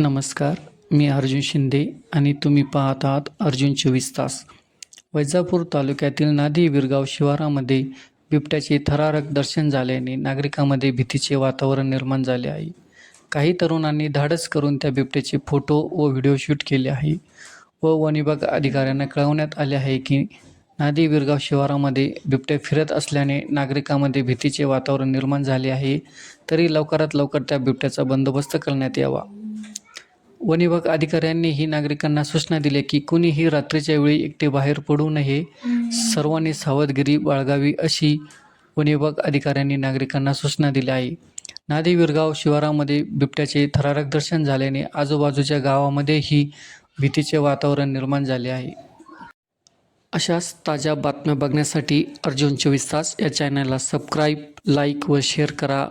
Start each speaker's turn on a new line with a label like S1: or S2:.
S1: नमस्कार मी अर्जुन शिंदे आणि तुम्ही पाहत आहात अर्जुन चोवीस तास. वैजापूर तालुक्यातील नादी विरगाव शिवारामध्ये बिबट्याचे थरारक दर्शन झाल्याने नागरिकांमध्ये भीतीचे वातावरण निर्माण झाले आहे. काही तरुणांनी धाडस करून त्या बिबट्याचे फोटो व व्हिडिओ शूट केले आहे व वनविभाग अधिकाऱ्यांना कळवण्यात आले आहे की नादी विरगाव शिवारामध्ये बिबट्या फिरत असल्याने नागरिकांमध्ये भीतीचे वातावरण निर्माण झाले आहे. तरी लवकरात लवकर त्या बिबट्याचा बंदोबस्त करण्यात यावा. वन विभाग अधिकाऱ्यांनीही नागरिकांना सूचना दिल्या की कुणीही रात्रीच्या वेळी एकटे बाहेर पडू नये. सर्वांनी सावधगिरी बाळगावी अशी वन विभाग अधिकाऱ्यांनी नागरिकांना सूचना दिल्या आहे. नादी विरगाव शिवारामध्ये बिबट्याचे थरारक दर्शन झाल्याने आजूबाजूच्या गावामध्येही भीतीचे वातावरण निर्माण झाले आहे. अशाच ताज्या बातम्या बघण्यासाठी अर्जुन चोवीस तास या चॅनलला सबस्क्राईब लाईक व शेअर करा.